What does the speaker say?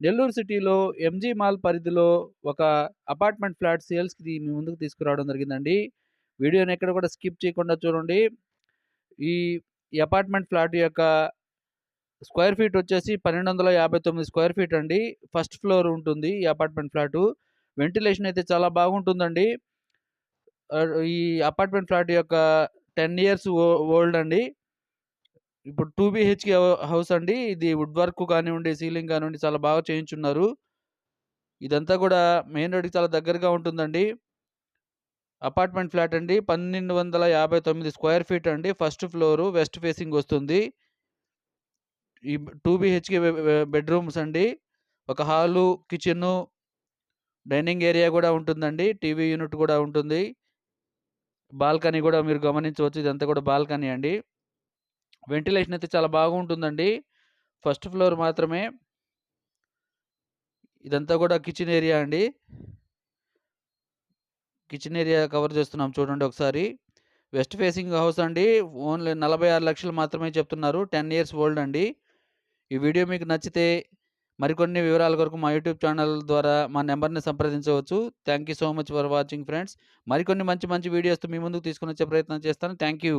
నెల్లూరు సిటీలో MG mall పరిధిలో ఒక అపార్ట్మెంట్ ఫ్లాట్ సేల్స్‌కి మీ ముందుకు తీసుకురావడం జరిగిందండి. వీడియోని ఎక్కడ కూడా స్కిప్ చేయకుండా చూడండి. ఈ అపార్ట్మెంట్ ఫ్లాట్ యొక్క స్క్వేర్ ఫీట్ వచ్చేసి 1259 స్క్వేర్ ఫీట్ అండి. ఫస్ట్ ఫ్లోర్ ఉంటుంది ఈ అపార్ట్మెంట్ ఫ్లాటు. వెంటిలేషన్ అయితే చాలా బాగుంటుందండి. ఈ అపార్ట్మెంట్ ఫ్లాట్ యొక్క 10 ఇయర్స్ ఓ ఓల్డ్ అండి. ఇప్పుడు టూ బీహెచ్‌కే హౌస్ అండి. ఇది వుడ్ వర్క్ కానివ్వండి, సీలింగ్ కానివ్వండి చాలా బాగా చేయించున్నారు. ఇదంతా కూడా మెయిన్ రోడ్‌కి చాలా దగ్గరగా ఉంటుందండి. అపార్ట్మెంట్ ఫ్లాట్ అండి. 1259 స్క్వేర్ ఫీట్ అండి. ఫస్ట్ ఫ్లోరు వెస్ట్ ఫేసింగ్ వస్తుంది. ఈ టూ బీహెచ్‌కే బెడ్‌రూమ్స్ అండి. ఒక హాలు, కిచెను, డైనింగ్ ఏరియా కూడా ఉంటుందండి. టీవీ యూనిట్ కూడా ఉంటుంది. బాల్కనీ కూడా మీరు గమనించవచ్చు. ఇదంతా కూడా బాల్కనీ అండి. వెంటిలేషన్ అయితే చాలా బాగుంటుందండి. ఫస్ట్ ఫ్లోర్ మాత్రమే. ఇదంతా కూడా కిచెన్ ఏరియా అండి. కిచెన్ ఏరియా కవర్ చేస్తున్నాం చూడండి ఒకసారి. వెస్ట్ ఫేసింగ్ హౌస్ అండి. ఓన్లీ నలభై ఆరు లక్షలు మాత్రమే చెప్తున్నారు. 10 ఇయర్స్ ఓల్డ్ అండి. ఈ వీడియో మీకు నచ్చితే మరికొన్ని వివరాల కొరకు మా యూట్యూబ్ ఛానల్ ద్వారా మా నెంబర్ని సంప్రదించవచ్చు. Thank you so much for watching friends. మరికొన్ని మంచి మంచి వీడియోస్‌తో మీ ముందుకు తీసుకొనొచ్చే ప్రయత్నం చేస్తాను. Thank you.